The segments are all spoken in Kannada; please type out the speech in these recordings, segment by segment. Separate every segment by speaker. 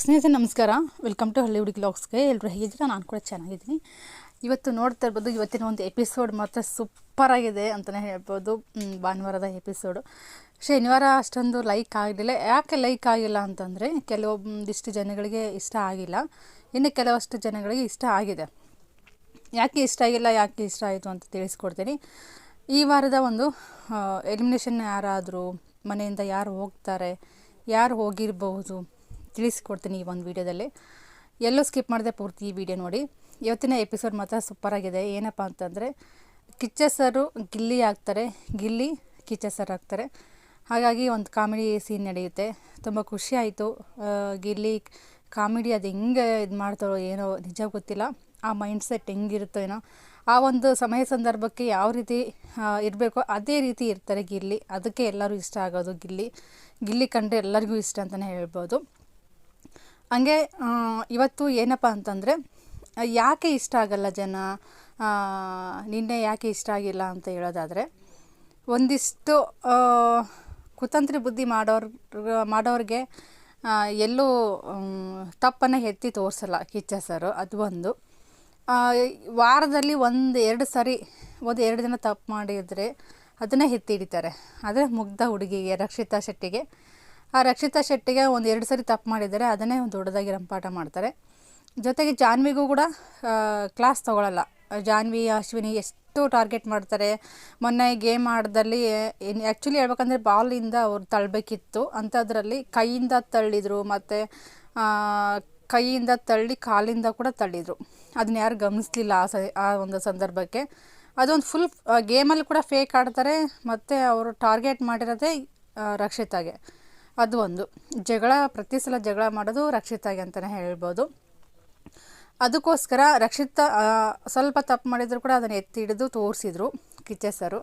Speaker 1: ಸ್ನೇಹಿತರೆ, ನಮಸ್ಕಾರ. ವೆಲ್ಕಮ್ ಟು ಹಳ್ಳಿ ಹುಡುಗಿ ಲಾಗ್ಸ್ಗೆ ಎಲ್ಲರೂ ಹೇಗಿದ್ದೀರಾ? ನಾನು ಕೂಡ ಚೆನ್ನಾಗಿದ್ದೀನಿ. ಇವತ್ತು ನೋಡ್ತಾ ಇರ್ಬೋದು, ಇವತ್ತಿನ ಒಂದು ಎಪಿಸೋಡ್ ಮಾತ್ರ ಸೂಪರ್ ಆಗಿದೆ ಅಂತಲೇ ಹೇಳ್ಬೋದು. ಭಾನುವಾರದ ಎಪಿಸೋಡು ಶನಿವಾರ ಅಷ್ಟೊಂದು ಲೈಕ್ ಆಗಲಿಲ್ಲ. ಯಾಕೆ ಲೈಕ್ ಆಗಿಲ್ಲ ಅಂತಂದರೆ, ಕೆಲವೊಂದಿಷ್ಟು ಜನಗಳಿಗೆ ಇಷ್ಟ ಆಗಿಲ್ಲ. ಇನ್ನು ಕೆಲವಷ್ಟು ಜನಗಳಿಗೆ ಇಷ್ಟ ಆಗಿದೆ. ಯಾಕೆ ಇಷ್ಟ ಆಗಿಲ್ಲ, ಯಾಕೆ ಇಷ್ಟ ಆಯಿತು ಅಂತ ತಿಳಿಸ್ಕೊಡ್ತೀನಿ. ಈ ವಾರದ ಒಂದು ಎಲಿಮಿನೇಷನ್ ಯಾರಾದರೂ, ಮನೆಯಿಂದ ಯಾರು ಹೋಗ್ತಾರೆ, ಯಾರು ಹೋಗಿರಬಹುದು ತಿಳಿಸ್ಕೊಡ್ತೀನಿ ಈ ಒಂದು ವಿಡಿಯೋದಲ್ಲಿ. ಎಲ್ಲೂ ಸ್ಕಿಪ್ ಮಾಡದೆ ಪೂರ್ತಿ ಈ ವಿಡಿಯೋ ನೋಡಿ. ಇವತ್ತಿನ ಎಪಿಸೋಡ್ ಮಾತ್ರ ಸೂಪರಾಗಿದೆ ಏನಪ್ಪ ಅಂತಂದರೆ, ಕಿಚ್ಚ ಸರು ಗಿಲ್ಲಿ ಆಗ್ತಾರೆ. ಗಿಲ್ಲಿ ಕಿಚ್ಚ ಸರ್ ಆಗ್ತಾರೆ. ಹಾಗಾಗಿ ಒಂದು ಕಾಮಿಡಿ ಸೀನ್ ನಡೆಯುತ್ತೆ. ತುಂಬ ಖುಷಿ ಆಯಿತು. ಗಿಲ್ಲಿ ಕಾಮಿಡಿ ಅದು ಹೆಂಗೆ ಇದು ಮಾಡ್ತಾರೋ ಏನೋ ನಿಜ ಗೊತ್ತಿಲ್ಲ. ಆ ಮೈಂಡ್ಸೆಟ್ ಹೆಂಗಿರುತ್ತೋ ಏನೋ. ಆ ಒಂದು ಸಮಯ ಸಂದರ್ಭಕ್ಕೆ ಯಾವ ರೀತಿ ಇರಬೇಕೋ ಅದೇ ರೀತಿ ಇರ್ತಾರೆ ಗಿಲ್ಲಿ. ಅದಕ್ಕೆ ಎಲ್ಲರೂ ಇಷ್ಟ ಆಗೋದು ಗಿಲ್ಲಿ. ಗಿಲ್ಲಿ ಕಂಡ್ರೆ ಎಲ್ಲರಿಗೂ ಇಷ್ಟ ಅಂತಲೇ ಹೇಳ್ಬೋದು. ಹಂಗೆ ಇವತ್ತು ಏನಪ್ಪ ಅಂತಂದರೆ, ಯಾಕೆ ಇಷ್ಟ ಆಗಲ್ಲ ಜನ ನಿನ್ನೆ ಯಾಕೆ ಇಷ್ಟ ಆಗಿಲ್ಲ ಅಂತ ಹೇಳೋದಾದರೆ, ಒಂದಿಷ್ಟು ಕುತಂತ್ರಿ ಬುದ್ಧಿ ಮಾಡೋರ್, ಮಾಡೋರಿಗೆ ಎಲ್ಲೂ ತಪ್ಪನ್ನು ಎತ್ತಿ ತೋರಿಸಲ್ಲ ಕಿಚ್ಚ ಸರು, ಅದು ಒಂದು. ವಾರದಲ್ಲಿ ಒಂದು ಎರಡು ಸರಿ, ಒಂದು ಎರಡು ದಿನ ತಪ್ಪು ಮಾಡಿದರೆ, ಅದನ್ನೇ ಎತ್ತಿ ಹಿಡಿತಾರೆ. ಆದರೆ ಮುಗ್ಧ ಹುಡುಗಿಗೆ, ರಕ್ಷಿತಾ ಶೆಟ್ಟಿಗೆ ಆ ರಕ್ಷಿತಾ ಶೆಟ್ಟಿಗೆ ಒಂದು ಎರಡು ಸರಿ ತಪ್ಪು ಮಾಡಿದರೆ ಅದನ್ನೇ ಒಂದು ದೊಡ್ಡದಾಗಿ ರಂಪಾಟ ಮಾಡ್ತಾರೆ. ಜೊತೆಗೆ ಜಾನ್ವಿಗೂ ಕೂಡ ಕ್ಲಾಸ್ ತೊಗೊಳಲ್ಲ. ಜಾನ್ವಿ, ಅಶ್ವಿನಿ ಎಷ್ಟು ಟಾರ್ಗೆಟ್ ಮಾಡ್ತಾರೆ. ಮೊನ್ನೆ ಗೇಮ್ ಆಡ್ದಲ್ಲಿ ಆ್ಯಕ್ಚುಲಿ ಹೇಳ್ಬೇಕಂದ್ರೆ ಬಾಲಿಂದ ಅವ್ರು ತಳ್ಳಬೇಕಿತ್ತು ಅಂಥದ್ರಲ್ಲಿ ಕೈಯಿಂದ ತಳ್ಳಿದರು, ಮತ್ತು ಕೈಯಿಂದ ತಳ್ಳಿ ಕಾಲಿಂದ ಕೂಡ ತಳ್ಳಿದರು. ಅದನ್ನ ಯಾರು ಗಮನಿಸ್ಲಿಲ್ಲ ಆ ಸ, ಆ ಒಂದು ಸಂದರ್ಭಕ್ಕೆ. ಅದೊಂದು ಫುಲ್ ಗೇಮಲ್ಲಿ ಕೂಡ ಫೇಕ್ ಆಡ್ತಾರೆ, ಮತ್ತು ಅವರು ಟಾರ್ಗೆಟ್ ಮಾಡಿರೋದೇ ರಕ್ಷಿತಾಗೆ. ಅದು ಒಂದು. ಜಗಳ ಪ್ರತಿ ಸಲ ಜಗಳ ಮಾಡೋದು ರಕ್ಷಿತಾಗೆ ಅಂತಲೇ ಹೇಳ್ಬೋದು. ಅದಕ್ಕೋಸ್ಕರ ರಕ್ಷಿತ ಸ್ವಲ್ಪ ತಪ್ಪು ಮಾಡಿದ್ರು ಕೂಡ ಅದನ್ನು ಎತ್ತಿ ಹಿಡಿದು ತೋರಿಸಿದ್ರು ಕಿಚ್ಚೆ ಸರು.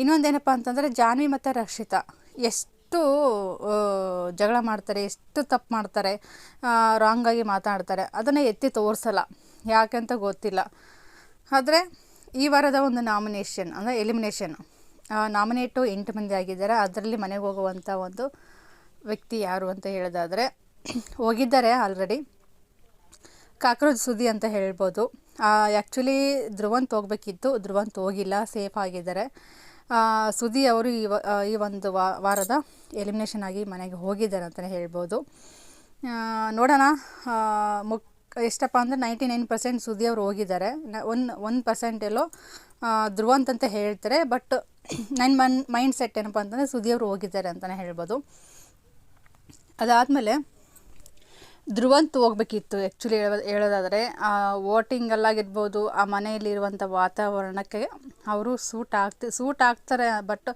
Speaker 1: ಇನ್ನೊಂದೇನಪ್ಪ ಅಂತಂದರೆ ಜಾನ್ವಿ ಮತ್ತು ರಕ್ಷಿತಾ ಎಷ್ಟು ಜಗಳ ಮಾಡ್ತಾರೆ, ಎಷ್ಟು ತಪ್ಪು ಮಾಡ್ತಾರೆ ರಾಂಗಾಗಿ ಮಾತಾಡ್ತಾರೆ, ಅದನ್ನು ಎತ್ತಿ ತೋರಿಸಲ್ಲ. ಅಂತ ಗೊತ್ತಿಲ್ಲ. ಆದರೆ ಈ ವಾರದ ಒಂದು ನಾಮಿನೇಷನ್ ಅಂದರೆ ಎಲಿಮಿನೇಷನ್ ನಾಮಿನೇಟು ಎಂಟು ಮಂದಿ ಆಗಿದ್ದಾರೆ. ಅದರಲ್ಲಿ ಮನೆಗೆ ಹೋಗುವಂಥ ಒಂದು ವ್ಯಕ್ತಿ ಯಾರು ಅಂತ ಹೇಳೋದಾದರೆ, ಹೋಗಿದ್ದಾರೆ ಆಲ್ರೆಡಿ ಕಾಕ್ರೋಜ್ ಸುದ್ದಿ ಅಂತ ಹೇಳ್ಬೋದು. ಆ್ಯಕ್ಚುಲಿ ಧ್ರುವಂತ್ ಹೋಗಬೇಕಿತ್ತು. ಧ್ರುವಂತ್ ಹೋಗಿಲ್ಲ ಸೇಫ್ ಆಗಿದ್ದಾರೆ. ಸುದಿ ಅವರು ಈ ಈ ಒಂದು ವಾರದ ಎಲಿಮಿನೇಷನ್ ಆಗಿ ಮನೆಗೆ ಹೋಗಿದ್ದಾರೆ ಅಂತಲೇ ಹೇಳ್ಬೋದು. ನೋಡೋಣ ಮುಕ್, ಎಷ್ಟಪ್ಪ ಅಂದರೆ ನೈಂಟಿ ನೈನ್ ಪರ್ಸೆಂಟ್ ಸುದಿ ಅವರು ಹೋಗಿದ್ದಾರೆ. ಒನ್ ಒನ್ ಪರ್ಸೆಂಟ್ ಎಲ್ಲೋ ಧ್ರುವಂತ್ ಅಂತ ಹೇಳ್ತಾರೆ ಬಟ್ ನನ್ನ ಮನ್ ಮೈಂಡ್ ಸೆಟ್ ಏನಪ್ಪ ಅಂತಂದರೆ ಸುದಿ ಅವರು ಹೋಗಿದ್ದಾರೆ ಅಂತಲೇ ಹೇಳ್ಬೋದು. ಅದಾದಮೇಲೆ ಧ್ರುವಂತ ಹೋಗ್ಬೇಕಿತ್ತು ಆ್ಯಕ್ಚುಲಿ ಹೇಳೋ ಹೇಳೋದಾದರೆ ವೋಟಿಂಗಲ್ಲಾಗಿರ್ಬೋದು, ಆ ಮನೆಯಲ್ಲಿರುವಂಥ ವಾತಾವರಣಕ್ಕೆ ಅವರು ಸೂಟ್ ಆಗ್ತಿ, ಸೂಟ್ ಆಗ್ತಾರೆ ಬಟ್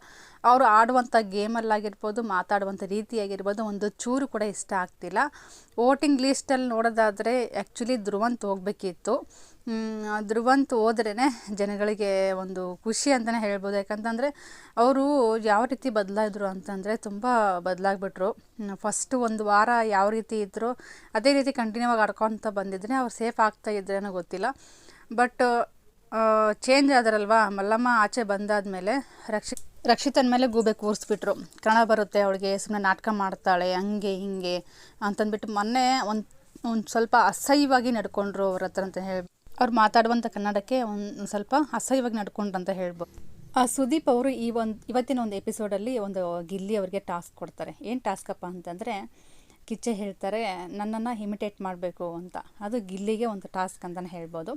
Speaker 1: ಅವರು ಆಡುವಂಥ ಗೇಮಲ್ಲಾಗಿರ್ಬೋದು, ಮಾತಾಡುವಂಥ ರೀತಿಯಾಗಿರ್ಬೋದು ಒಂದು ಚೂರು ಕೂಡ ಇಷ್ಟ ಆಗ್ತಿಲ್ಲ. ವೋಟಿಂಗ್ ಲೀಸ್ಟಲ್ಲಿ ನೋಡೋದಾದರೆ ಆ್ಯಕ್ಚುಲಿ ಧ್ರುವಂತ್ ಹೋಗಬೇಕಿತ್ತು. ಧ್ರುವಂತ್ ಹೋದ್ರೇ ಜನಗಳಿಗೆ ಒಂದು ಖುಷಿ ಅಂತಲೇ ಹೇಳ್ಬೋದು. ಯಾಕಂತಂದರೆ ಅವರು ಯಾವ ರೀತಿ ಬದಲಾಯಿದ್ರು ಅಂತಂದರೆ ತುಂಬ ಬದಲಾಗ್ಬಿಟ್ರು. ಫಸ್ಟು ಒಂದು ವಾರ ಯಾವ ರೀತಿ ಇದ್ದರು ಅದೇ ರೀತಿ ಕಂಟಿನ್ಯೂ ಆಗಿ ಆಡ್ಕೊತ ಬಂದಿದ್ರೆ ಅವ್ರು ಸೇಫ್ ಆಗ್ತಾ ಇದ್ರೇನೋ ಗೊತ್ತಿಲ್ಲ. ಬಟ್ ಚೇಂಜ್ ಆದರಲ್ವಾ, ಮಲ್ಲಮ್ಮ ಆಚೆ ಬಂದಾದ ಮೇಲೆ ರಕ್ಷಿ ರಕ್ಷಿತನ ಮೇಲೆ ಗೂಬೆ ಕೂರಿಸ್ಬಿಟ್ರು. ಕನ್ನಡ ಬರುತ್ತೆ, ಅವಳಿಗೆ ಸುಮ್ಮನೆ ನಾಟಕ ಮಾಡ್ತಾಳೆ, ಹಂಗೆ ಹಿಂಗೆ ಅಂತಂದ್ಬಿಟ್ಟು ಮೊನ್ನೆ ಒಂದು ಒಂದು ಸ್ವಲ್ಪ ಅಸಹ್ಯವಾಗಿ ನಡ್ಕೊಂಡ್ರು ಅವ್ರ ಹತ್ರ ಅಂತ ಹೇಳಿ, ಅವ್ರು ಮಾತಾಡುವಂಥ ಕನ್ನಡಕ್ಕೆ ಒಂದು ಸ್ವಲ್ಪ ಅಸಹ್ಯವಾಗಿ ನಡ್ಕೊಂಡ್ರು ಅಂತ ಹೇಳ್ಬೋದು ಆ ಸುದೀಪ್ ಅವರು ಈ ಒಂದು, ಇವತ್ತಿನ ಒಂದು ಎಪಿಸೋಡಲ್ಲಿ ಒಂದು ಗಿಲ್ಲಿ ಅವರಿಗೆ ಟಾಸ್ಕ್ ಕೊಡ್ತಾರೆ. ಏನು ಟಾಸ್ಕಪ್ಪ ಅಂತಂದರೆ ಕಿಚ್ಚೆ ಹೇಳ್ತಾರೆ, ನನ್ನನ್ನು ಇಮಿಟೇಟ್ ಮಾಡಬೇಕು ಅಂತ. ಅದು ಗಿಲ್ಲಿಗೆ ಒಂದು ಟಾಸ್ಕ್ ಅಂತಲೇ ಹೇಳ್ಬೋದು.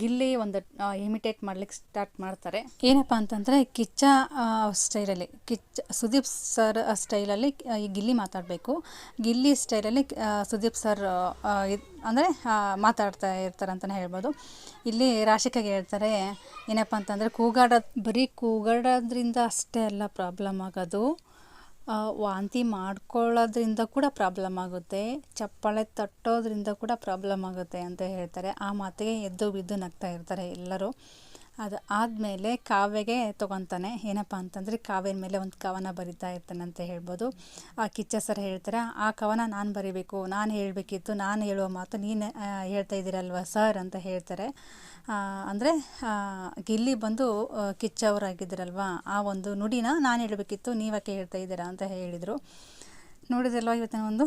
Speaker 1: ಗಿಲ್ಲಿ ಒಂದು ಇಮಿಟೇಟ್ ಮಾಡ್ಲಿಕ್ಕೆ ಸ್ಟಾರ್ಟ್ ಮಾಡ್ತಾರೆ. ಏನಪ್ಪ ಅಂತಂದರೆ, ಕಿಚ್ಚ ಸ್ಟೈಲಲ್ಲಿ, ಕಿಚ್ಚ, ಸುದೀಪ್ ಸರ್ ಸ್ಟೈಲಲ್ಲಿ ಈ ಗಿಲ್ಲಿ ಮಾತಾಡಬೇಕು. ಗಿಲ್ಲಿ ಸ್ಟೈಲಲ್ಲಿ ಸುದೀಪ್ ಸರ್ ಅಂದರೆ ಮಾತಾಡ್ತಾ ಇರ್ತಾರೆ ಅಂತಲೇ ಹೇಳ್ಬೋದು. ಇಲ್ಲಿ ರಾಶಿಕಾಗೆ ಹೇಳ್ತಾರೆ, ಏನಪ್ಪ ಅಂತಂದರೆ, ಕೂಗಾಡೋದು, ಬರೀ ಕೂಗಾಡೋದ್ರಿಂದ ಅಷ್ಟೇ ಅಲ್ಲ ಪ್ರಾಬ್ಲಮ್ ಆಗೋದು. ವಾಂತಿ ಮಾಡ್ಕೊಳ್ಳೋದ್ರಿಂದ ಕೂಡ ಪ್ರಾಬ್ಲಮ್ ಆಗುತ್ತೆ. ಚಪ್ಪಾಳೆ ತಟ್ಟೋದ್ರಿಂದ ಕೂಡ ಪ್ರಾಬ್ಲಮ್ ಆಗುತ್ತೆ ಅಂತ ಹೇಳ್ತಾರೆ. ಆ ಮಾತಿಗೆ ಎದ್ದು ಬಿದ್ದು ನಗ್ತಾ ಇರ್ತಾರೆ ಎಲ್ಲರೂ. ಅದು ಆದಮೇಲೆ ಕಾವ್ಯಗೆ ತೊಗೊತಾನೆ. ಏನಪ್ಪ ಅಂತಂದರೆ ಕಾವ್ಯನ ಮೇಲೆ ಒಂದು ಕವನ ಬರಿತಾ ಇರ್ತಾನೆ ಅಂತ ಹೇಳ್ಬೋದು. ಆ ಕಿಚ್ಚ ಸರ್ ಹೇಳ್ತಾರೆ ಆ ಕವನ ನಾನು ಬರಿಬೇಕು. ನಾನು ಹೇಳಬೇಕಿತ್ತು ನಾನು ಹೇಳುವ ಮಾತು ನೀನು ಹೇಳ್ತಾ ಇದ್ದೀರಲ್ವ ಸರ್? ಅಂತ ಹೇಳ್ತಾರೆ. ಅಂದರೆ ಗಿಲ್ಲಿ ಬಂದು ಆ, ಕಿಚ್ಚ ಅವರಾಗಿದ್ದರಲ್ವ ಆ ಒಂದು ನುಡಿನ ನಾನು ಹೇಳಬೇಕಿತ್ತು ನೀವಕ್ಕೆ ಹೇಳ್ತಾ ಇದ್ದೀರಾ ಅಂತ ಹೇಳಿದರು. ನೋಡಿದ್ರಲ್ವ ಇವತ್ತಿನ ಒಂದು